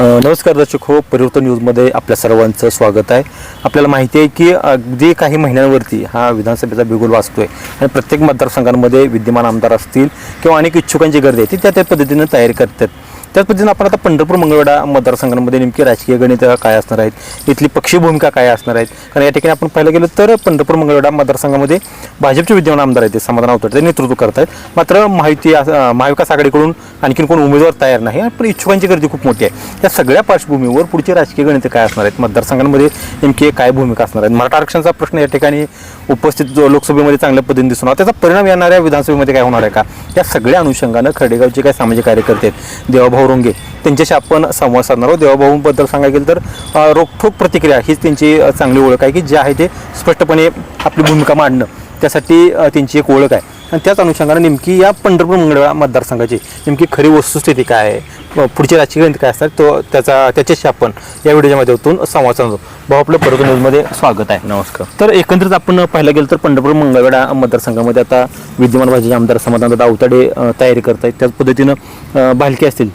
नमस्कार दर्शक हो परिवर्तन न्यूजमध्ये आपल्या सर्वांचं स्वागत आहे. आपल्याला माहिती आहे की अगदी काही महिन्यांवरती हा विधानसभेचा बिगुल वाचतोय आणि प्रत्येक मतदारसंघांमध्ये विद्यमान आमदार असतील किंवा अनेक इच्छुकांची गर्दी आहे ती त्या त्या पद्धतीनं तयारी करतात. त्याच पद्धतीनं आपण आता पंढरपूर मंगळवेढा मतदारसंघामध्ये नेमकी राजकीय गणित काय असणार आहेत? इथली पक्षी भूमिका काय असणार आहेत? कारण या ठिकाणी आपण पाहायला गेलो तर पंढरपूर मंगळवेढा मतदारसंघामध्ये भाजपचे विद्यमान आमदार आहेत ते समाधान अवतडे ते नेतृत्व करत आहेत मात्र माहिती महाविकास आघाडीकडून आणखीन कोण उमेदवार तयार नाही पण इच्छुकांची गर्दी खूप मोठी आहे. या सगळ्या पार्श्वभूमीवर पुढची राजकीय गणित काय असणार आहेत? मतदारसंघांमध्ये नेमकी काय भूमिका असणार आहेत? मराठा आरक्षणाचा प्रश्न या ठिकाणी उपस्थित जो लोकसभेमध्ये चांगल्या पद्धतीने दिसून आला त्याचा परिणाम येणाऱ्या विधानसभेमध्ये काय होणार आहे का? या सगळ्या अनुषंगानं खडेगावचे काय सामाजिक कार्यकर्ते आहेत? देवाभाऊ रोंगे त्यांच्याशी आपण संवाद साधणार आहोत. देवाभाऊंबद्दल सांगायला गेलं तर रोखठोक प्रतिक्रिया हीच त्यांची चांगली ओळख आहे की जे आहे ते स्पष्टपणे आपली भूमिका मांडणं. त्यासाठी त्यांची एक ओळख आहे. आणि त्याच अनुषंगानं नेमकी या पंढरपूर मंगळवेळा मतदारसंघाची नेमकी खरी वस्तुस्थिती काय आहे? पुढची राजकीय काय असतात? तो त्याचा त्याच्याशी आपण या व्हिडिओच्या माध्यमातून संवाद साधतो. भाऊ आपलं परत न्यूजमध्ये स्वागत आहे. नमस्कार. तर एकंदरीत आपण पाहायला गेलं तर पंढरपूर मंगळवेढा मतदारसंघामध्ये आता विद्यमान भाजपचे आमदार समाधानदादा आवताडे अ, तयारी करत आहेत त्याच पद्धतीनं भालके असतील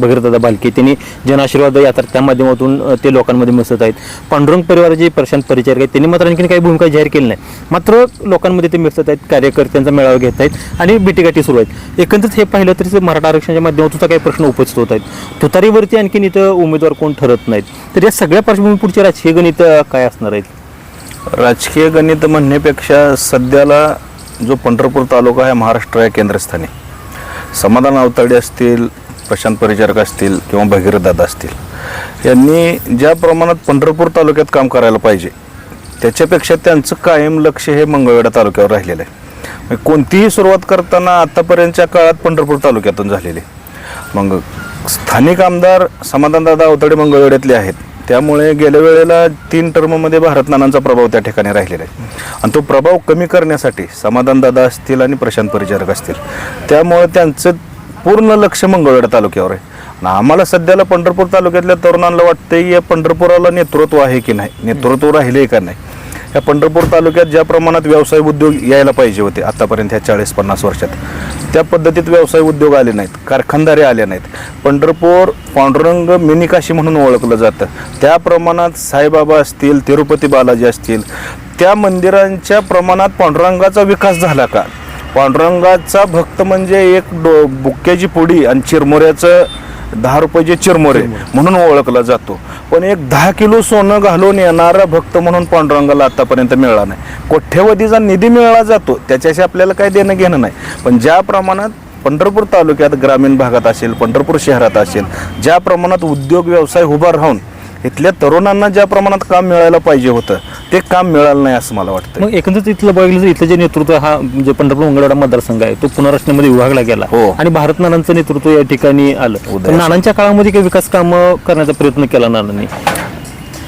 भगीरदादा बालके त्यांनी जनआशीर्वाद यात्रा त्या माध्यमातून ते लोकांमध्ये मिसळत आहेत. पांडुरंग परिवाराचे प्रशांत परिचारक आहेत त्यांनी मात्र आणखीन काही भूमिका जाहीर केली नाही. मात्र लोकांमध्ये ते मिसळत आहेत कार्यकर्त्यांचा मेळावा घेत आहेत आणि बिटीगाठी सुरू आहेत. एकंदरीत हे पाहिलं तरी मराठा आरक्षणाच्या माध्यमातून काही प्रश्न उपस्थित होत आहेत. तुतारीवरती आणखीन इथं उमेदवार कोण ठरत नाहीत? तर या सगळ्या पार्श्वभूमीपुढचे राजकीय गणित काय असणार आहेत? राजकीय गणित म्हणण्यापेक्षा सध्याला जो पंढरपूर तालुका आहे महाराष्ट्र या केंद्रस्थानी. समाधान अवताडे असतील प्रशांत परिचारक असतील किंवा भगीरथदादा असतील यांनी ज्या प्रमाणात पंढरपूर तालुक्यात काम करायला पाहिजे त्याच्यापेक्षा त्यांचं कायम लक्ष हे मंगळवेढा तालुक्यावर राहिलेलं आहे. म्हणजे कोणतीही सुरुवात करताना आत्तापर्यंतच्या काळात पंढरपूर तालुक्यातून झालेली मग स्थानिक आमदार समाधानदादा अवतडे मंगळवेड्यातले आहेत. त्यामुळे गेल्या वेळेला तीन टर्ममध्ये भारत नानांचा प्रभाव त्या ठिकाणी राहिलेला आहे. आणि तो प्रभाव कमी करण्यासाठी समाधानदादा असतील आणि प्रशांत परिचारक असतील त्यामुळे त्यांचं पूर्ण लक्ष मंगळवेढा तालुक्यावर आहे. आणि आम्हाला सध्याला पंढरपूर तालुक्यातल्या तरुणांना वाटते की या पंढरपुराला नेतृत्व आहे की नाही? नेतृत्व राहिले का नाही? या पंढरपूर तालुक्यात ज्या प्रमाणात व्यवसाय उद्योग यायला पाहिजे होते आतापर्यंत ह्या चाळीस पन्नास वर्षात त्या पद्धतीत व्यवसाय उद्योग आले नाहीत कारखानदारे आले नाहीत. पंढरपूर पांडुरंग मिनी काशी म्हणून ओळखलं जातं. त्या प्रमाणात साईबाबा असतील तिरुपती बालाजी असतील त्या मंदिरांच्या प्रमाणात पांडुरंगाचा विकास झाला का? पांडुरंगाचा भक्त म्हणजे एक डो बुक्क्याची पोडी आणि चिरमुऱ्याचं दहा रुपयाचे चिरमुरे म्हणून ओळखला जातो. पण एक दहा किलो सोनं घालून येणारा भक्त म्हणून पांडुरंगाला आतापर्यंत मिळाला नाही. कोट्यवधीचा निधी मिळाला जातो त्याच्याशी आपल्याला काही देणं घेणं नाही. पण ज्या प्रमाणात पंढरपूर तालुक्यात ग्रामीण भागात असेल पंढरपूर शहरात असेल ज्या प्रमाणात उद्योग व्यवसाय उभा राहून इथल्या तरुणांना ज्या प्रमाणात काम मिळायला पाहिजे होतं ते काम मिळालं नाही असं मला वाटतं मग एकंदरीत इथलं बघितलं इथलं जे नेतृत्व हा म्हणजे पंढरपूर मंगळवेढा मतदारसंघ आहे तो पुनर्रचनेमध्ये विभागला गेला. हो. आणि भारत नानांचं नेतृत्व या ठिकाणी आलं. तर नानांच्या काळामध्ये काही विकास कामं करण्याचा प्रयत्न केला नानांनी?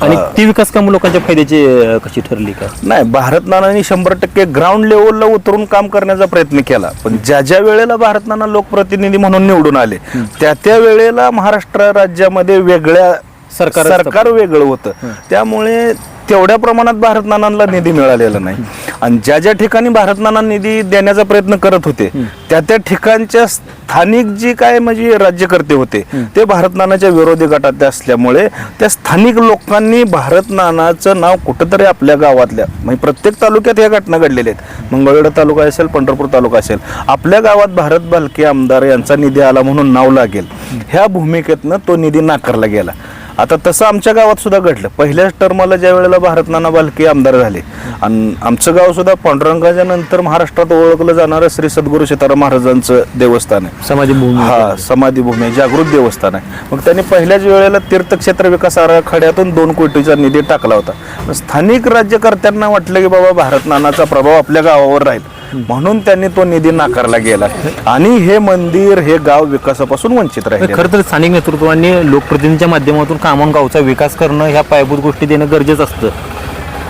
आणि ती विकास कामं लोकांच्या फायद्याची अं, कशी ठरली का? नाही भारत नानांनी शंभर टक्के ग्राउंड लेवलला उतरून काम करण्याचा प्रयत्न केला. पण ज्या ज्या वेळेला भारत नाना लोकप्रतिनिधी म्हणून निवडून आले त्या त्या वेळेला महाराष्ट्र राज्यामध्ये वेगळ्या सरकार सरकार वेगळं होतं. त्यामुळे तेवढ्या प्रमाणात भारत नानांना निधी मिळालेला नाही. आणि ज्या ज्या ठिकाणी भारत नाना निधी देण्याचा प्रयत्न करत होते त्या त्या ठिकाणच्या स्थानिक जी काय म्हणजे राज्यकर्ते होते ते भारत नानाच्या विरोधी गटात असल्यामुळे त्या स्थानिक लोकांनी भारत नानाचं नाव कुठंतरी आपल्या गावातल्या म्हणजे प्रत्येक तालुक्यात या घटना घडलेल्या आहेत. मंगळवेढा तालुका असेल पंढरपूर तालुका असेल आपल्या गावात भारत भालके आमदार यांचा निधी आला म्हणून नाव लागेल. ह्या भूमिकेतनं तो निधी नाकारला गेला. आता तसं आमच्या गावात सुद्धा घडलं. पहिल्याच टर्मला ज्या वेळेला भारत नाना बालके आमदार झाले आणि आमचं गाव सुद्धा पांडुरंगाच्या नंतर महाराष्ट्रात ओळखलं जाणारं श्री सद्गुरू सीताराम महाराजांचं देवस्थान आहे. भूमी हा समाधीभूमी आहे, जागृत देवस्थान आहे. मग त्यांनी पहिल्याच वेळेला तीर्थक्षेत्र विकास आराखड्यातून दोन कोटीचा निधी टाकला होता. स्थानिक राज्यकर्त्यांना वाटलं की बाबा भारत नानाचा प्रभाव आपल्या गावावर राहील. म्हणून त्यांनी तो निधी नाकारला गेला. आणि हे मंदिर हे गाव विकासापासून वंचित राहिले खरं तर स्थानिक नेतृत्वाने लोकप्रतिनिधीच्या माध्यमातून कामान गावचा विकास करणं ह्या पायाभूत गोष्टी देणं गरजेचं असतं.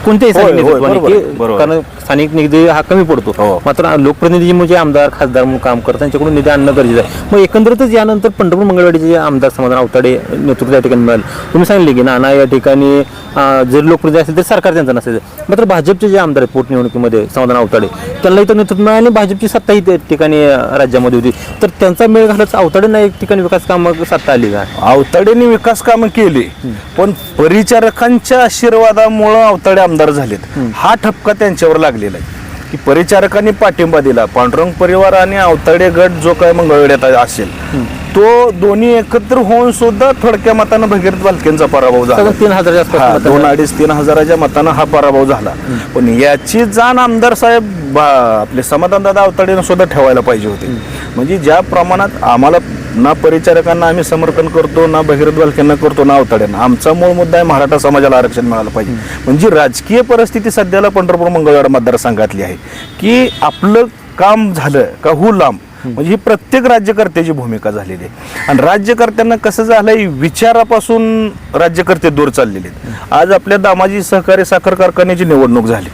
कोणत्याही स्थानिक होय, नेतृत्वाने बरोबर, की बरोबर. कारण स्थानिक निधी हा कमी पडतो. हो. मात्र लोकप्रतिनिधी म्हणजे आमदार खासदार म्हणून काम करतात त्यांच्याकडून निधी आणणं गरजेचं आहे. मग एकंदरीतच यानंतर पंढरपूर मंगळवाडीचे जे आमदार समाधान आवताडे नेतृत्व या ठिकाणी मिळालं. तुम्ही सांगितले की नाना या ठिकाणी अं, जरी लोकप्रतिनिधी असेल तर सरकार त्यांचं नसेल. मात्र भाजपचे जे आमदार आहेत पोटनिवडणुकीमध्ये समाधान आवताडे त्यांना इथं नेतृत्व मिळालं आणि भाजपची सत्ता ही त्या ठिकाणी अं, राज्यामध्ये होती. तर त्यांचा मेळ घालत आवताडेंना एक ठिकाणी विकास कामं सत्ता आली का? अवताडेने विकास कामं केली पण परिचारकांच्या आशीर्वादामुळं अवताडे आमदार झालेत. हा ठपका त्यांच्यावर लागलेला आहे. की परिचारकांनी पाठिंबा दिला. पांडुरंग परिवार आणि अवताडे गट जो काय मंगळवेड्यात असेल तो दोन्ही एकत्र होऊन सुद्धा थोडक्या मतानं भगीरथ बालकेंचा पराभव झाला. तीन हजारच्या दोन अडीच तीन हजाराच्या मतानं हा पराभव झाला. पण याची जाण आमदार साहेब आपले समाधानदादा अवताडेनं सुद्धा ठेवायला पाहिजे होते. म्हणजे ज्या प्रमाणात आम्हाला ना परिचारकांना आम्ही समर्थन करतो ना भगीरथ बालकेंना करतो ना अवताड्यांना. आमचा मूळ मुद्दा आहे मराठा समाजाला आरक्षण मिळालं पाहिजे. म्हणजे राजकीय परिस्थिती सध्याला पंढरपूर मंगळवार मतदारसंघातली आहे. की आपलं काम झालं का हू लांब म्हणजे ही प्रत्येक राज्यकर्त्याची भूमिका झालेली आहे. आणि राज्यकर्त्यांना कसं झालंय? विचारापासून राज्यकर्ते दूर चाललेले आहेत. आज आपल्या दामाजी सहकारी साखर कारखान्याची निवडणूक झाली.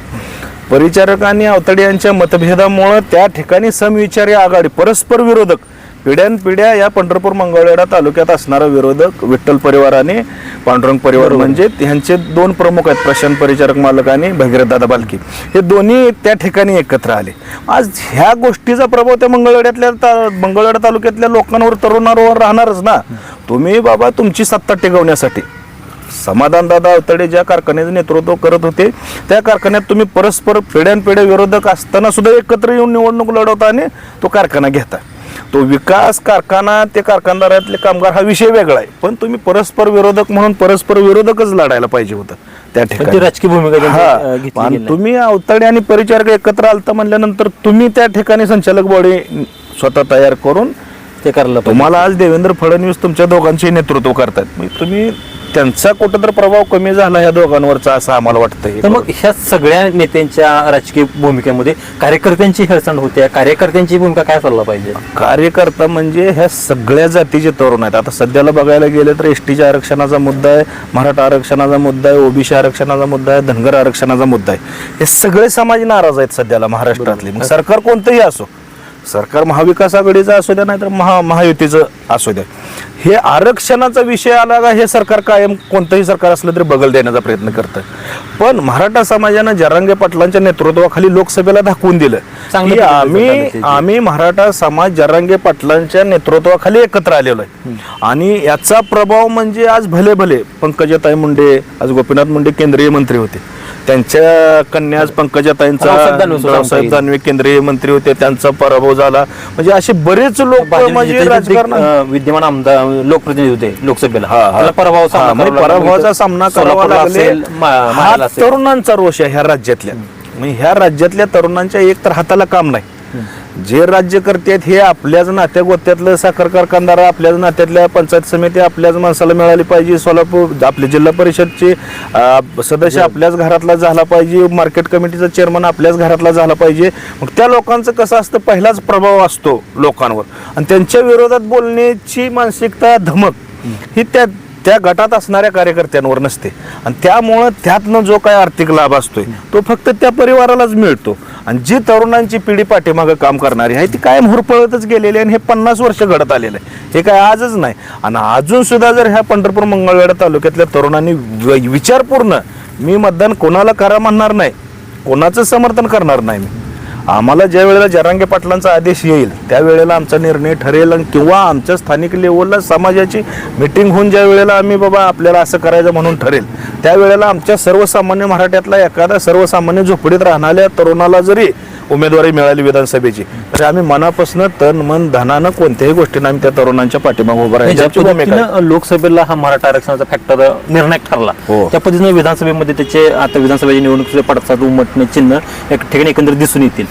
परिचारक आणि अवतडे यांच्या मतभेदामुळं त्या ठिकाणी समविचारी आघाडी परस्पर विरोधक पिढ्यानपिढ्या या पंढरपूर मंगळवेढा तालुक्यात असणारा विरोधक विठ्ठल परिवार आणि पांडुरंग परिवार म्हणजे ह्यांचे दोन प्रमुख आहेत प्रशांत परिचारक मालक आणि भगीरथदादा बालकी. हे दोन्ही त्या ठिकाणी एकत्र आले. आज ह्या गोष्टीचा प्रभाव त्या मंगळवेड्यातल्या ता- मंगळवेढा तालुक्यातल्या लोकांवर तरुणांवर राहणारच ना. तुम्ही बाबा तुमची सत्ता टिकवण्यासाठी. समाधानदादा अवतडे ज्या कारखान्याचं नेतृत्व करत होते त्या कारखान्यात तुम्ही परस्पर पिढ्यानपिढ्या विरोधक असताना सुद्धा एकत्र येऊन निवडणूक लढवता आणि तो कारखाना घेता. तो विकास कारखाना ते कारखानदारातले कामगार हा विषय वेगळा आहे पण तुम्ही परस्पर विरोधक म्हणून परस्पर विरोधकच लढायला पाहिजे होतं त्या ठिकाणी राजकीय भूमिका त्यांची, हा. अं, घेतली आणि गेली. तुम्ही अवताडे आणि परिचारक एकत्र आलता म्हणल्यानंतर तुम्ही त्या ठिकाणी संचालक बॉडी स्वतः तयार करून ते करायला पाहिजे तुम्हाला आज देवेंद्र फडणवीस तुमच्या दोघांचे नेतृत्व करतात म्हणजे तुम्ही त्यांचा कुठं तर प्रभाव कमी झाला ह्या दोघांवरचा असं आम्हाला वाटतंय. तर मग ह्या सगळ्या नेत्यांच्या राजकीय भूमिकेमध्ये कार्यकर्त्यांची हेळसांड होते. कार्यकर्त्यांची भूमिका काय चालला पाहिजे? कार्यकर्ता म्हणजे ह्या सगळ्या जातीचे तरुण आहेत. आता सध्याला बघायला गेलं तर एस टीच्या आरक्षणाचा मुद्दा आहे मराठा आरक्षणाचा मुद्दा आहे ओबीसी आरक्षणाचा मुद्दा आहे धनगर आरक्षणाचा मुद्दा आहे. हे सगळे समाज नाराज आहेत सध्याला महाराष्ट्रातले. मग सरकार कोणतंही असो सरकार महाविकास आघाडीचं असू द्या नाहीतर महा महायुतीचं असू द्या. हे आरक्षणाचा विषय आला का हे सरकार कायम कोणतंही सरकार असलं तरी बगल देण्याचा प्रयत्न करतं. पण मराठा समाजानं जरांगे पाटलांच्या नेतृत्वाखाली लोकसभेला दाखवून दिलं. की आम्ही. आम्ही मराठा समाज जरांगे पाटलांच्या नेतृत्वाखाली एकत्र आलेलो आहे. आणि याचा प्रभाव म्हणजे आज भले भले पंकजाताई मुंडे आज गोपीनाथ मुंडे केंद्रीय मंत्री होते. त्यांच्या कन्या आज पंकजाताईंचा रावसाहेब दानवे केंद्रीय मंत्री होते. त्यांचा पराभव झाला. म्हणजे असे बरेच लोक म्हणजे अं, विद्यमान आमदार लोकप्रतिनिधी होते लोकसभेला. त्याला पराभव हा, सामना म्हणजे करावा लागला. पराभवाचा सामना करावा सोलापूरला लागले. असेल, मा- हा माढ्याला असेल. तरुणांचा रोष आहे ह्या राज्यातल्या. म्हणजे ह्या राज्यातल्या तरुणांच्या एक तर हाताला काम नाही. जे राज्यकर्ते आहेत हे आपल्याच नात्या गोत्यातलं साखर कारखानदार आपल्याच नात्यातल्या पंचायत समिती आपल्याच माणसाला मिळाली पाहिजे. सोलापूर आपले जिल्हा परिषदचे सदस्य आपल्याच घरातला झाला पाहिजे. मार्केट कमिटीचा चेअरमन आपल्याच घरातला झाला पाहिजे. मग त्या लोकांचं कसं असतं? पहिलाच प्रभाव असतो लोकांवर. आणि त्यांच्या विरोधात बोलण्याची मानसिकता धमक ही त्या त्या गटात असणाऱ्या कार्यकर्त्यांवर नसते. आणि त्यामुळं त्यातनं जो काय आर्थिक लाभ असतोय तो फक्त त्या परिवारालाच मिळतो. आणि जी तरुणांची पिढी पाठीमागं काम करणारी आहे ती कायम हुरपळतच गेलेली आहे आणि हे पन्नास वर्ष घडत आलेलं आहे. हे काय आजच नाही. आणि अजून सुद्धा जर ह्या पंढरपूर मंगळवेढा तालुक्यातल्या तरुणांनी विचारपूर्ण मी मतदान कोणाला करा म्हणणार नाही कोणाचं समर्थन करणार नाही मी. आम्हाला ज्या वेळेला जरांगे पाटलांचा आदेश येईल त्यावेळेला आमचा निर्णय ठरेल आणि किंवा आमच्या स्थानिक लेवलला समाजाची मिटिंग होऊन ज्या वेळेला आम्ही बाबा आपल्याला असं करायचं म्हणून ठरेल त्यावेळेला आमच्या सर्वसामान्य मराठ्यातला एखादा सर्वसामान्य झोपडीत राहणाऱ्या तरुणाला जरी उमेदवारी मिळाली विधानसभेची तर आम्ही मनापासून तन मन धनानं कोणत्याही गोष्टीनं आम्ही त्या तरुणांच्या पाठीमागे उभं. पद्धतीनं लोकसभेला हा मराठा आरक्षणाचा फॅक्टर निर्णायक ठरला हो. त्या पद्धतीनं विधानसभेमध्ये त्याचे आता विधानसभेची निवडणुकीचे पडसाद उमटणे चिन्ह एक ठिकाणी एकंदरीत दिसून येतील.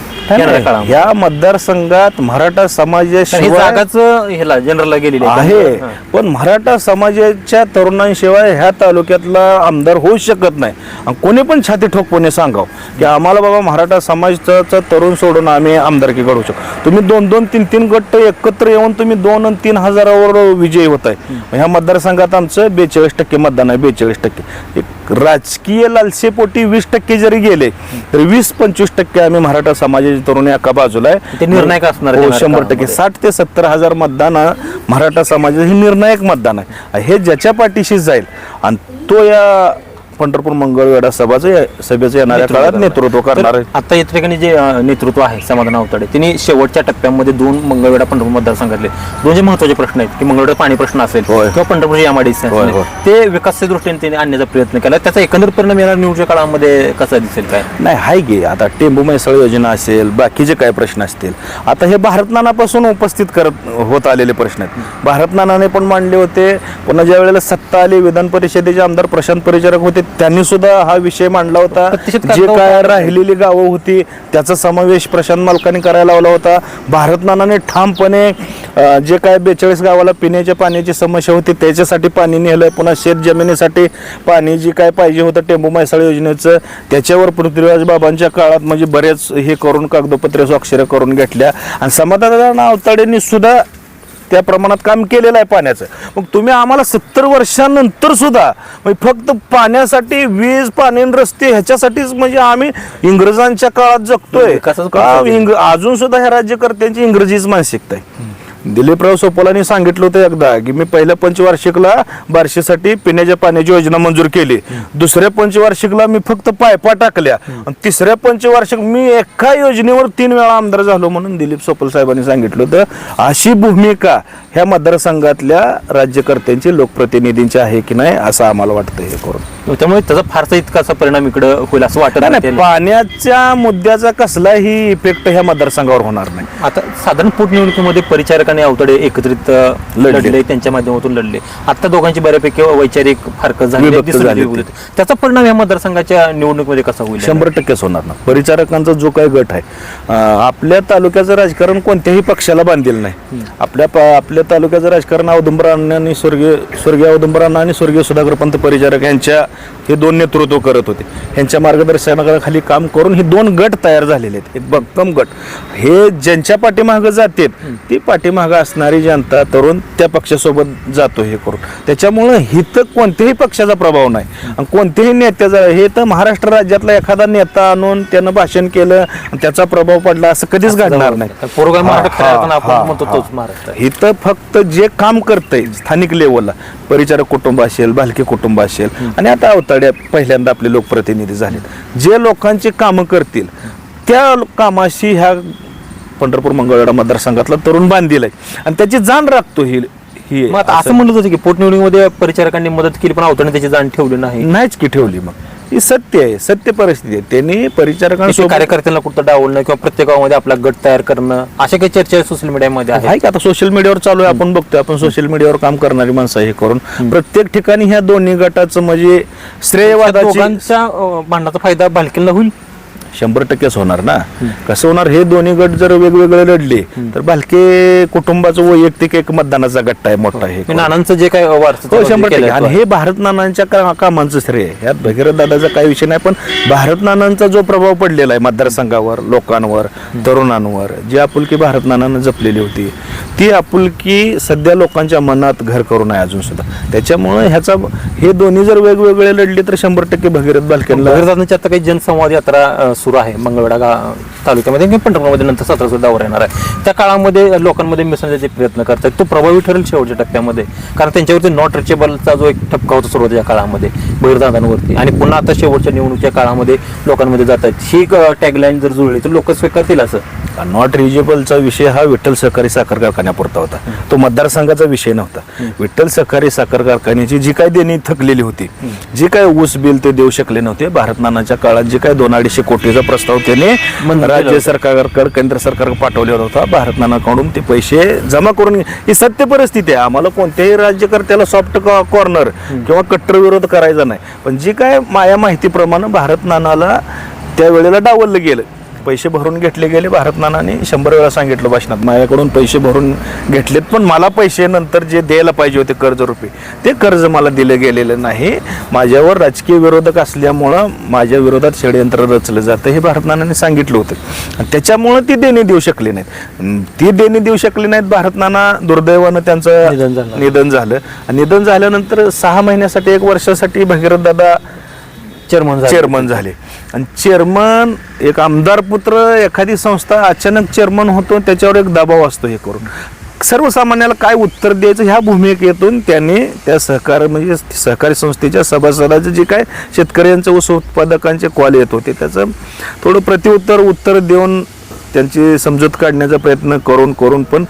या मतदारसंघात मराठा समाजाशिवाय जागाच ह्याला जनरलला गेलेली आहे. पण मराठा समाजाच्या तरुणांशिवाय ह्या तालुक्यातला आमदार होऊ शकत नाही कोणी पण छाती ठोकपणे सांगाव की आम्हाला बाबा मराठा समाजाचा तरुण सोडून आम्ही आमदारकी घडवू शकतो. तुम्ही दोन दोन तीन तीन गट एकत्र येऊन तुम्ही दोन आणि तीन हजारावर विजयी होत आहे ह्या मतदारसंघात आमचं बेचाळीस टक्के मतदान आहे बेचाळीस टक्के. एक राजकीय लालसेपोटी वीस टक्के जरी गेले तरी वीस पंचवीस टक्के आम्ही मराठा समाजाचे तरुण एका बाजूला आहे. ते निर्णायक असणार आहे हो, येणाऱ्या शंभर टक्के. साठ ते सत्तर हजार मतदान मराठा समाजाचं हे निर्णायक मतदान आहे. हे ज्याच्या पाठीशी जाईल. आणि तो या पंढरपूर मंगळवेढा सभाचं सभेचं येणाऱ्या काळात नेतृत्व करणार आहे. आता या ठिकाणी जे अं, नेतृत्व आहे समाधान अवताडे त्यांनी शेवटच्या टप्प्यामध्ये दोन मंगळवेढा पंढरपूर मतदारसंघातले दोन जे महत्त्वाचे प्रश्न आहेत की मंगळवेढा पाणी प्रश्न असेल होय. किंवा पंढरपूर एमआयडीसी होय, होय. ते विकासाच्या दृष्टीने त्यांनी आणण्याचा प्रयत्न केला. त्याचा एकंदर परिणाम येणार निवडच्या काळामध्ये कसा दिसेल काय? नाही हाय गे आता टेंबू म्हैसाळ योजना असेल बाकीचे काय प्रश्न असतील. आता हे भारत नानापासून उपस्थित करत होत आलेले प्रश्न आहेत. भारत नानाने पण मांडले होते. पुन्हा ज्या वेळेला सत्ता आली विधान परिषदेचे आमदार प्रशांत परिचारक होते त्यांनी सुद्धा हा विषय मांडला होता. जे काय राहिलेली गावं होती त्याचा समावेश प्रशांत मालकांनी करायला लावला होता. भारत नानाने ठामपणे जे काय बेचाळीस गावाला पिण्याच्या पाण्याची समस्या होती त्याच्यासाठी पाणी नेलं पुन्हा शेत जमिनीसाठी पाणी जी काय पाहिजे होतं टेंबू म्हैसाळ योजनेचं त्याच्यावर पृथ्वीराज बाबांच्या काळात म्हणजे बरेच हे करून कागदपत्रे स्वाक्षऱ्या करून घेतल्या. आणि समाधान अवताडेंनी सुद्धा त्या प्रमाणात काम केलेलं आहे पाण्याचं. मग तुम्ही आम्हाला सत्तर वर्षानंतर सुद्धा म्हणजे फक्त पाण्यासाठी वीज पाणी रस्ते ह्याच्यासाठीच म्हणजे आम्ही इंग्रजांच्या काळात जगतोय. विकासाचं का काम इंग अजून सुद्धा ह्या राज्यकर्त्यांची इंग्रजीच मानसिकता आहे. दिलीपराव सोपोलांनी सांगितलं होतं एकदा की मी पहिल्या पंचवार्षिकला बारशेसाठी पिण्याच्या पाण्याची योजना मंजूर केली. दुसऱ्या पंचवार्षिकला मी फक्त पायपा टाकल्या. आणि तिसऱ्या पंचवार्षिक मी एका योजनेवर तीन वेळा आमदार झालो म्हणून दिलीप सोपल साहेबांनी सांगितलं होतं. अशी भूमिका ह्या मतदारसंघातल्या राज्यकर्त्यांची लोकप्रतिनिधींची आहे की नाही असं आम्हाला वाटतं हे करून. त्यामुळे त्याचा फारसा इतका असा परिणाम इकडे होईल असं वाटत नाही. पाण्याच्या मुद्द्याचा कसलाही इफेक्ट ह्या मतदारसंघावर होणार नाही. आता साधारण पोटनिवडणुकीमध्ये परिचारक आणि अवतडे एकत्रित लढले. लढले. त्यांच्या माध्यमातून लढले. आता दोघांची बऱ्यापैकी वैचारिक फारक झाली विभक्त दिसून झाली येऊ देत. त्याचा परिणाम या मतदारसंघाच्या निवडणुकीमध्ये कसा होईल? शंभर टक्केच होणार ना. परिचारकांचा जो काही गट आहे अं, आपल्या तालुक्याचं राजकारण कोणत्याही पक्षाला बांधलेलं नाही. आपल्या प- आपल्या तालुक्याचं राजकारण औदुंबर अण्णा आणि स्वर्गीय स्वर्गीय औदुंबर अण्णा आणि स्वर्गीय सुधाकर पंत परिचारक यांच्या हे दोन नेतृत्व करत होते. यांच्या मार्गदर्शनाखाली काम करून हे दोन गट तयार झालेले आहेत. एक भक्कम गट. हे ज्यांच्या पाठीमागं जातात ती पाठीमागं असणारी जनता तरुण त्या पक्षासोबत जातो हे करून. त्याच्यामुळं हिथं कोणत्याही पक्षाचा प्रभाव नाही. आणि कोणत्याही नेत्याचा हे तर महाराष्ट्र राज्यातला एखादा नेता आणून त्यानं भाषण केलं त्याचा प्रभाव पडला असं कधीच घडणार नाही. हा, हा, हा, हा. इथं फक्त जे काम करतंय स्थानिक लेवलला परिचारक कुटुंब असेल भालके कुटुंब असेल. आणि आता अवताड्या पहिल्यांदा आपले लोकप्रतिनिधी झालेत. जे लोकांची कामं करतील त्या कामाशी ह्या पंढरपूर मंगळवेढा मतदारसंघातला तरुण बांधील आहे. आणि त्याची जाण राखतो ही ही मग आता असं म्हणत होतं की पोटनिवडणुकीमध्ये परिचारकांनी मदत केली पण अवतडे त्याची जाण ठेवली नाही. नाहीच की ठेवली मग. ही सत्य आहे सत्य परिस्थिती आहे. त्यांनी परिचारकांसोबत कार्यकर्त्यांना कुठं डावलणं किंवा प्रत्येक गावामध्ये आपला गट तयार करणं अशा काही चर्चा सोशल मीडियामध्ये आहे का आता सोशल मीडियावर चालू आहे आपण बघतोय आपण सोशल मीडियावर काम करणारी माणसं हे करून. प्रत्येक ठिकाणी ह्या दोन्ही गटाचं म्हणजे त्या श्रेयवादाची दोघांच्या अ, भांडणाचा फायदा भालकेला होईल? शंभर टक्केच होणार ना? कसं होणार? हे दोन्ही गट जर वेगवेगळे लढले तर भालके कुटुंबाचं वैयक्तिक एक मतदानाचा गट आहे मोठा आहे. मी नानांचं जे काय हो शंभर टक्के. आणि हे भारत नानांच्या कामांचं श्रेय. यात भगीरथ दादाचा काही विषय नाही पण भारत नानांचा जो प्रभाव पडलेला आहे मतदारसंघावर लोकांवर तरुणांवर जी आपुलकी भारत नानानं जपलेली होती ती आपुलकी सध्या लोकांच्या मनात घर करून आहे अजून सुद्धा. त्याच्यामुळे ह्याचा हे दोन्ही जर वेगवेगळे लढले तर शंभर टक्के भगीरथ बालकेला भगीरथांची आता काही जनसंवाद यात्रा सुरू आहे मंगळवेढा गा- तालुक्यामध्ये. किंवा पंढरपूरमध्ये नंतर सतरा सुद्धा दौरा येणार आहे. त्या काळामध्ये लोकांमध्ये मिसळण्याचे प्रयत्न करतात तो प्रभावी ठरेल शेवटच्या टप्प्यामध्ये. कारण त्यांच्यावरती नॉट रिचेबलचा जो एक ठपका होता सुरुवातीच्या काळामध्ये भगीरथांवरती आणि पुन्हा आता शेवटच्या निवडणुकीच्या काळामध्ये लोकांमध्ये जातात ही टॅगलाईन जर जुळली तर लोक स्वीकारतील असं. नॉट रिजेबलचा विषय हा विठ्ठल सहकारी साखर कारखान्यापुरता होता. तो मतदारसंघाचा विषय नव्हता. विठ्ठल सहकारी साखर कारखान्याची जी काय देणी थकलेली होती जी काय ऊस बिल ते देऊ शकले नव्हते भारत नानाच्या काळात जे काय दोन अडीचशे कोटीचा प्रस्ताव त्याने राज्य. सरकारकडे केंद्र सरकार पाठवलेला होता. भारत नानाकडून ते पैसे जमा करून ही सत्य परिस्थिती आहे. आम्हाला कोणत्याही राज्यकर्त्याला सॉफ्ट कॉर्नर किंवा कट्टर विरोध करायचा नाही. पण जी काय माया माहितीप्रमाणे भारत नानाला त्यावेळेला डावललं गेलं. पैसे भरून घेतले गेले भारत नानाने. शंभर वेळा सांगितलं भाषणात माझ्याकडून पैसे भरून घेतलेत पण मला पैसे नंतर जे द्यायला पाहिजे होते कर्ज रुपये ते कर्ज मला दिलं गेलेलं नाही. माझ्यावर राजकीय विरोधक असल्यामुळं माझ्या विरोधात षडयंत्र रचलं जातं हे भारत नानाने सांगितलं होतं. त्याच्यामुळं ती देणी देऊ शकली नाहीत. ती देणी देऊ शकली नाहीत भारत नाना दुर्दैवानं त्यांचं निधन झालं. निधन झालं. आणि निधन झाल्यानंतर सहा महिन्यासाठी एक वर्षासाठी भगीरथ दादा चेअरमन चेअरमन झाले. आणि चेअरमन एक आमदार पुत्र एखादी संस्था अचानक चेअरमन होतो त्याच्यावर एक दबाव असतो हे करून. सर्वसामान्याला काय उत्तर द्यायचं ह्या भूमिकेतून त्यांनी त्या सहकार म्हणजे सहकारी संस्थेच्या सभासदाचं जे काय शेतकऱ्यांचं ऊस उत्पादकांचे कॉल येत होते त्याचं थोडं प्रतिउत्तर उत्तर देऊन त्यांची समजूत काढण्याचा प्रयत्न करून करून पण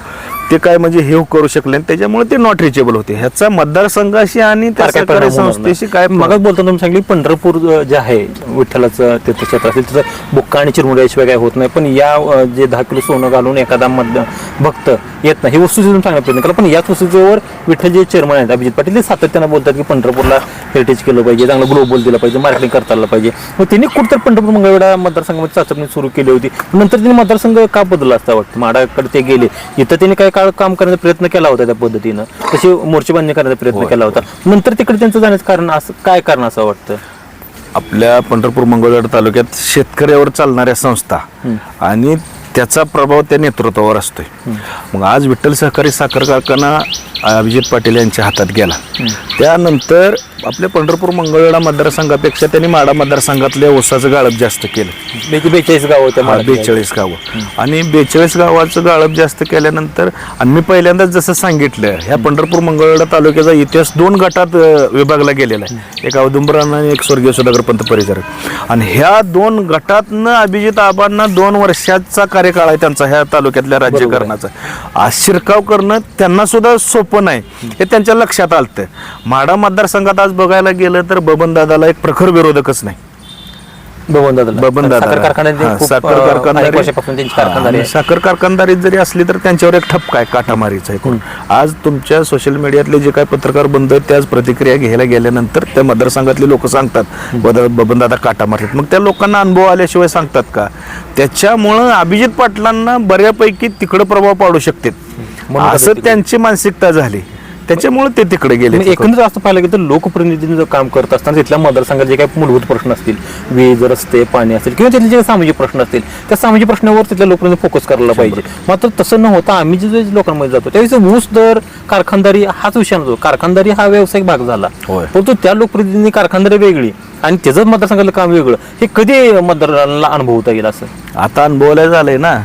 ते काय म्हणजे हे करू शकले. त्याच्यामुळे ते नॉट रिचेबल होते. ह्याचा मतदारसंघाशी आणि त्या संस्थेशी काय मग बोलताना तुम्ही सांगितलं पंढरपूर जे आहे विठ्ठलाचं तीर्थक्षेत्र असेल तिथं बुक्का आणि चिरमुड्याशिवाय काय होत नाही. पण या जे दहा किलो सोनं घालून एखादा मत भक्त येत नाही. ही वस्तू तुम्ही सांगण्याचा प्रयत्न केला पण याच वस्तूवर विठ्ठल जे चेअरमन आहेत अभिजित पाटील ते सातत्यानं बोलतात की पंढरपूरला हेरिटेज केलं पाहिजे चांगलं ग्लोबल दिलं पाहिजे मार्केटिंग करता आलं पाहिजे. मग त्यांनी कुठतर पंढरपूर मंगळवेढा मतदारसंघामध्ये चाचपणी सुरू केली होती. नंतर त्यांनी मतदारसंघ का बदलला असता वाटतं? माडाकडे ते गेले. इथं त्यांनी काही काळ काम करण्याचा प्रयत्न केला होता त्या पद्धतीनं. तशी मोर्चेबांधणी करण्याचा प्रयत्न केला होता. नंतर तिकडे त्यांचं जाण्याचं कारण असं काय कारण असं वाटतं? आपल्या पंढरपूर मंगळवेढा तालुक्यात शेतकऱ्यावर चालणाऱ्या संस्था आणि त्याचा प्रभाव त्या नेतृत्वावर असतोय. मग आज विठ्ठल सहकारी साखर कारखाना अभिजित पाटील यांच्या हातात गेला. त्यानंतर आपल्या पंढरपूर मंगळवेढा मतदारसंघापेक्षा त्यांनी माडा मतदारसंघातल्या ऊसाचं गाळप जास्त केलं. बेचाळीस बेचाळीस गाव होते बेचाळीस गावं. आणि बेचाळीस गावाचं गाळप जास्त केल्यानंतर आणि मी पहिल्यांदाच जसं सांगितलं ह्या पंढरपूर मंगळवेढा तालुक्याचा इतिहास दोन गटात विभागला गेलेला आहे. एक औदुंबरान आणि एक स्वर्गीय सुधाकर पंत परिचारक. आणि ह्या दोन गटातनं अभिजित आबांना दोन वर्षाचा कार्यकाळ आहे त्यांचा ह्या तालुक्यातल्या राज्यकारणाचा. आज शिरकाव करणं त्यांना सुद्धा सोपं नाही. हे त्यांच्या लक्षात आलतं. माडा मतदारसंघात आज बघायला गेलं तर बबन दादाला एक प्रखर विरोधकच नाही. बबन दादा बबन दादा साखर कारखान्यात हा, खूप, साखर अ, कारखानदारी अनेक वर्षापासून त्यांची कारखानदारी आणि आहे. साखर कारखानदारीत जरी असली तर त्यांच्यावर एक ठपका आहे काटामारीचा आहे कोण? आज तुमच्या सोशल मीडियातले जे काही पत्रकार बंद त्याच प्रतिक्रिया घ्यायला गेल्यानंतर त्या मतदारसंघातले लोक सांगतात बबन दादा काटा मारतात मग त्या लोकांना अनुभव आल्याशिवाय सांगतात का? त्याच्यामुळं अभिजित पाटलांना बऱ्यापैकी तिकडं प्रभाव पाडू म्हणून असं. त्यांची मानसिकता झाली. त्याच्यामुळे ते तिकडे गेले मग एकंदरीत असं पाहिलं गेलं तर लोकप्रतिनिधींचं काम करत असताना तिथल्या मतदारसंघात जे काही मूलभूत प्रश्न असतील वीज रस्ते पाणी असेल किंवा तिथले जे सामाजिक प्रश्न असतील त्या सामाजिक प्रश्नावर तिथल्या लोकप्रतिनिधी फोकस करायला पाहिजे. मात्र तसं न होता आम्ही जे लोकांमध्ये जातो त्यावेळेस ऊस दर कारखानदारी हाच विषय नव्हतो. कारखानदारी हा व्यावसायिक भाग झाला. परंतु त्या लोकप्रतिनिधी कारखानदारी वेगळी. आणि त्याचं मतदारसंघातलं काम वेगळं. हे कधी मतदारांना अनुभवता येईल असं? आता अनुभवायला झालंय ना.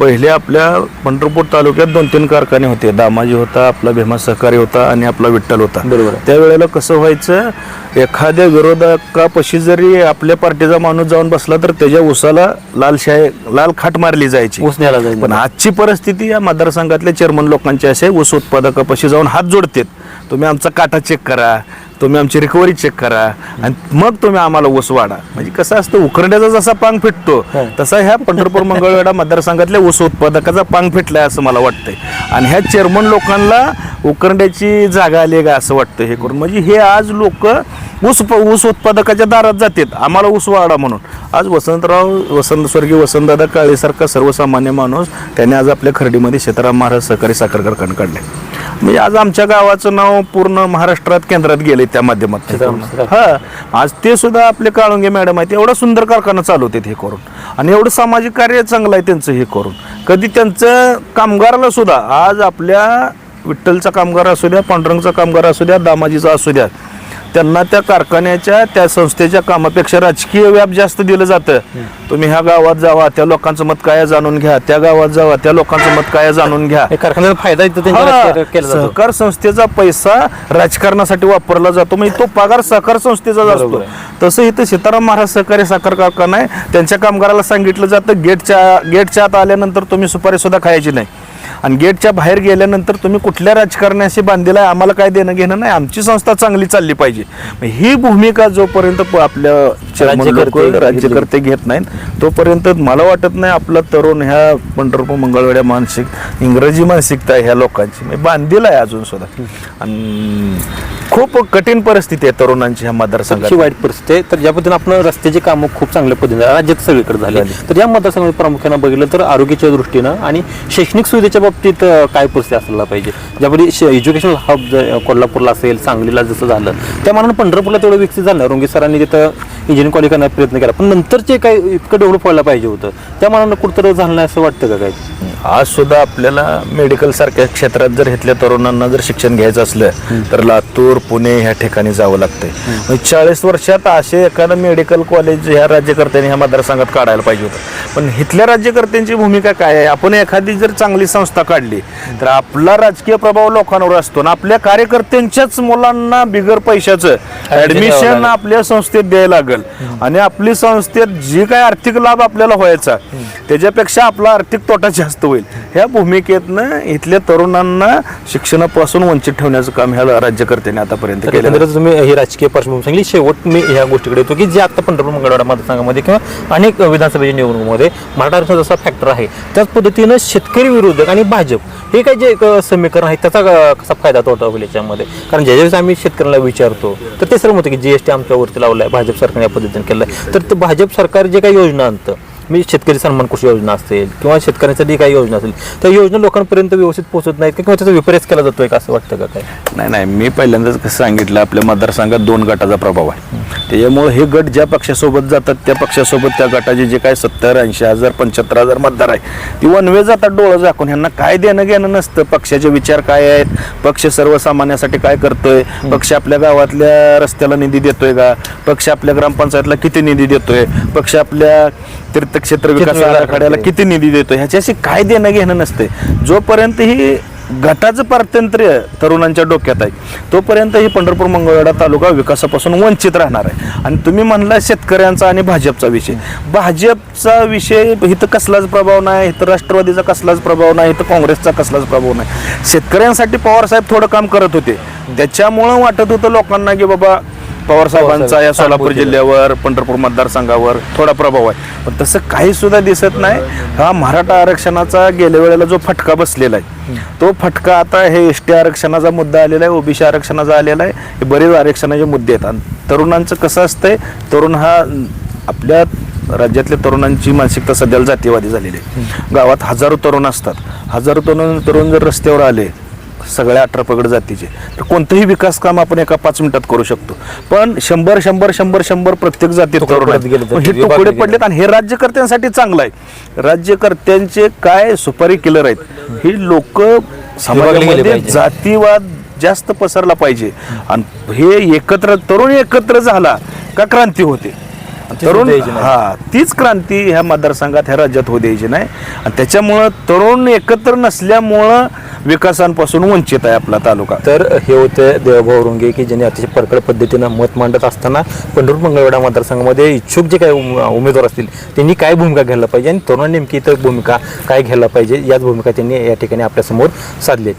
पहिले आपल्या पंढरपूर तालुक्यात दोन तीन कारखाने होते. दामाजी होता आपला भीमा सहकारी होता आणि आपला विठ्ठल होता. बरोबर. त्यावेळेला कसं व्हायचं एखाद्या विरोधकापाशी जरी आपल्या पार्टीचा माणूस जाऊन बसला तर त्याच्या उसाला लाल शाही लाल खाट मारली जायची. न्यायला जाईल पण आजची परिस्थिती या मतदारसंघातल्या चेअरमन लोकांची असे ऊस उत्पादकापाशी जाऊन हात जोडतात. तुम्ही आमचा काटा चेक करा तुम्ही आमची रिकव्हरी चेक करा आणि मग तुम्ही आम्हाला ऊस वाढा. म्हणजे कसं असतं उकरड्याचा जसा पांग फिटतो तसा ह्या पंढरपूर मंगळवेढा मतदारसंघातल्या ऊस उत्पादकाचा पांग फिटलाय असं मला वाटतंय. आणि ह्या चेअरमन लोकांना उकरड्याची जागा आली का असं वाटतं हे करून. म्हणजे हे आज लोक ऊस ऊस उत्पादकाच्या दारात जातात. आम्हाला ऊस वाढा म्हणून. आज वसंतराव वसंत स्वर्गीय वसंतदादा काळेसारखा सर्वसामान्य माणूस त्याने आज आपल्या खर्डीमध्ये शेताराम महाराज सहकारी साखर कारखाना काढले. म्हणजे आज आमच्या गावाचं नाव पूर्ण महाराष्ट्रात केंद्रात गेले त्या माध्यमातून. हा. आज ते सुद्धा आपले काळुंगे मॅडम आहेत. एवढा सुंदर कारखाना चालवतात हे करून. आणि एवढं सामाजिक कार्य चांगलं आहे त्यांचं हे करून. कधी त्यांचं कामगाराला सुद्धा आज आपल्या विठ्ठलचा कामगार असू द्या पांडुरंगचा कामगार असू द्या दामाजीचा असू द्या त्यांना त्या कारखान्याच्या त्या संस्थेच्या कामापेक्षा राजकीय व्याप जास्त दिलं जातं. तुम्ही ह्या गावात जावा त्या लोकांचं मत काय जाणून घ्या. त्या गावात जावा त्या लोकांचं मत काय जाणून घ्या. कारखान्याचा फायदा इथं सहकार संस्थेचा पैसा राजकारणासाठी वापरला जातो. म्हणजे तो पगार सहकार संस्थेचा असतो. तसं इथं सीताराम महाराज सहकारी साखर कारखाना आहे. त्यांच्या कामगाराला सांगितलं जातं गेटच्या गेटच्या आत आल्यानंतर तुम्ही सुपारी सुद्धा खायची नाही. आणि गेटच्या बाहेर गेल्यानंतर तुम्ही कुठल्या राजकारण्याशी बांधलेला आहे आम्हाला काय देणं घेणं नाही. आमची संस्था चांगली चालली पाहिजे. ही भूमिका जोपर्यंत आपल्या राज्यकर्ते घेत नाहीत तोपर्यंत मला वाटत नाही आपला तरुण ह्या पंढरपूर मंगळवेड्या मानसिक इंग्रजी मानसिकता ह्या लोकांची. बांधील आहे अजून सुद्धा. आणि खूप कठीण परिस्थिती आहे तरुणांची ह्या मतदारसंघात. अशी वाईट परिस्थिती आहे. तर ज्या पद्धतीने आपण रस्त्याची कामं खूप चांगल्या पद्धतीने राज्यात सगळीकडे झाली. तर या मतदारसंघात प्रामुख्याने बघितलं तर आरोग्याच्या दृष्टीनं आणि शैक्षणिक सुविधेच्या बाबतीत काय परिस्थिती असायला पाहिजे? ज्यामध्ये एज्युकेशनल हब कोल्हापूरला असेल सांगलीला जसं झालं त्या मानानं पंढरपूरला तेवढं विकसित झालं. रोंगे सरांनी तिथं इंजिनिअरिंग कॉलेज करण्याचा प्रयत्न केला. पण नंतरचे काय इतकं डेव्हलप व्हायला पाहिजे होतं? त्या मानानं कुठंतरी झालं नाही असं वाटतं का काय आज सुद्धा आपल्याला मेडिकल सारख्या क्षेत्रात जर इथल्या तरुणांना जर शिक्षण घ्यायचं असलं तर लातूर पुणे ह्या ठिकाणी जावं लागतंय. चाळीस वर्षात असे एखादं मेडिकल कॉलेज ह्या राज्यकर्त्यांनी ह्या मतदारसंघात काढायला पाहिजे होतं. पण इथल्या राज्यकर्त्यांची भूमिका काय आहे? आपण एखादी जर चांगली संस्था काढली. तर आपला राजकीय प्रभाव लोकांवर असतो आणि आपल्या कार्यकर्त्यांच्याच मुलांना बिगर पैशाचं ऍडमिशन. आपल्या संस्थेत द्यायला लागेल. आणि आपली संस्थेत जी काय आर्थिक लाभ आपल्याला व्हायचा त्याच्यापेक्षा आपला आर्थिक तोटा जास्त होईल. ह्या भूमिकेतनं इथल्या तरुणांना शिक्षणापासून वंचित ठेवण्याचं काम ह्या राज्यकर्त्यांनी आतापर्यंत केलं तुम्ही ही राजकीय पार्श्वभूमी सांगली शेवट मी ह्या गोष्टीकडे येतो की जे आता पंढरपूर मंगळवाडा मतदारसंघामध्ये किंवा अनेक विधानसभेच्या निवडणुकीमध्ये मराठा जसा फॅक्टर आहे त्याच पद्धतीनं शेतकरी विरोधक आणि भाजप. हे काय जे एक समीकरण आहे त्याचा कसा फायदा तोटा होईल याच्यामध्ये? कारण ज्या वेळेस आम्ही शेतकऱ्यांना विचारतो तर ते सर्व म्हणतं की जीएसटी आमच्यावरती लावलाय भाजप सरकारने या पद्धतीने केलं आहे तर ते भाजप सरकार जे काही योजना आणतं मी शेतकरी सन्मान कृषी योजना असेल किंवा शेतकऱ्यांसाठी काही योजना असेल त्या योजना लोकांपर्यंत व्यवस्थित पोहोचत नाहीत किंवा त्याचा विपरीत केला जातोय का असं वाटतं का काय नाही नाही. मी पहिल्यांदाच कसं सांगितलं आपल्या मतदारसंघात दोन गटाचा प्रभाव आहे. त्याच्यामुळे हे गट ज्या पक्षासोबत जातात त्या पक्षासोबत त्या गटाचे जे काय सत्तर ऐंशी हजार पंच्याहत्तर हजार मतदार आहे ती वनवे जातात डोळं झाकून. ह्यांना काय देणं घेणं नसतं. पक्षाचे विचार काय आहेत? पक्ष सर्वसामान्यासाठी काय करतोय? पक्ष आपल्या गावातल्या रस्त्याला निधी देतोय का? पक्ष आपल्या ग्रामपंचायतला किती निधी देतोय? पक्ष आपल्या तीर्थ विकास विकास आराखड्याला किती निधी देतोय? ह्याच्याशी काय देणं घेणं नसते. जोपर्यंत ही गटाचं पारतंत्र्य तरुणांच्या डोक्यात आहे तोपर्यंत ही पंढरपूर मंगळवेढा तालुका विकासापासून वंचित राहणार आहे. आणि तुम्ही म्हणला शेतकऱ्यांचा आणि भाजपचा विषय. भाजपचा विषय इथं कसलाच प्रभाव नाही इथं राष्ट्रवादीचा कसलाच प्रभाव नाही इथं काँग्रेसचा कसलाच प्रभाव नाही. शेतकऱ्यांसाठी पवार साहेब थोडं काम करत होते. त्याच्यामुळं वाटत होतं लोकांना की बाबा पवार साहेबांचा या सोलापूर जिल्ह्यावर पंढरपूर मतदारसंघावर थोडा प्रभाव आहे. पण तसं काही सुद्धा दिसत नाही. हा मराठा आरक्षणाचा गेल्या वेळेला जो फटका बसलेला आहे तो फटका आता हे एस टी आरक्षणाचा मुद्दा आलेला आहे ओबीसी आरक्षणाचा आलेला आहे. हे बरेच आरक्षणाचे मुद्दे आहेत. आणि तरुणांचं कसं असतंय तरुण हा आपल्या राज्यातल्या तरुणांची मानसिकता सध्याला जातीवादी झालेली आहे. गावात हजारो तरुण असतात. हजारो तरुण तरुण जर रस्त्यावर आले सगळ्या अठरा पगड जातीचे. तर कोणतंही विकास काम आपण एका पाच मिनिटात करू शकतो. पण शंभर शंभर शंभर शंभर प्रत्येक जातीत मग हे तुकडे. पडलेत आणि हे राज्यकर्त्यांसाठी चांगलं आहे. राज्यकर्त्यांचे काय सुपारी किलर आहेत? ही लोक समाजामध्ये. जातीवाद जास्त पसरला पाहिजे. आणि हे एकत्र तरुण एकत्र झाला का क्रांती होते? तरुण. हा तीच क्रांती ह्या मतदारसंघात ह्या राज्यात होऊ द्यायची नाही. आणि त्याच्यामुळं तरुण एकत्र नसल्यामुळं विकासांपासून वंचित आहे आपला तालुका. तर हे होते देवभाऊ रुंगे की ज्यांनी अतिशय परकड पद्धतीनं मत मांडत असताना पंढरपूर मंगळवेढा मतदारसंघामध्ये इच्छुक जे काही उम- उमेदवार असतील त्यांनी काय भूमिका घ्यायला पाहिजे आणि तरुणांनी नेमकी इतर भूमिका काय घ्यायला पाहिजे याच भूमिका त्यांनी या ठिकाणी आपल्यासमोर साधली.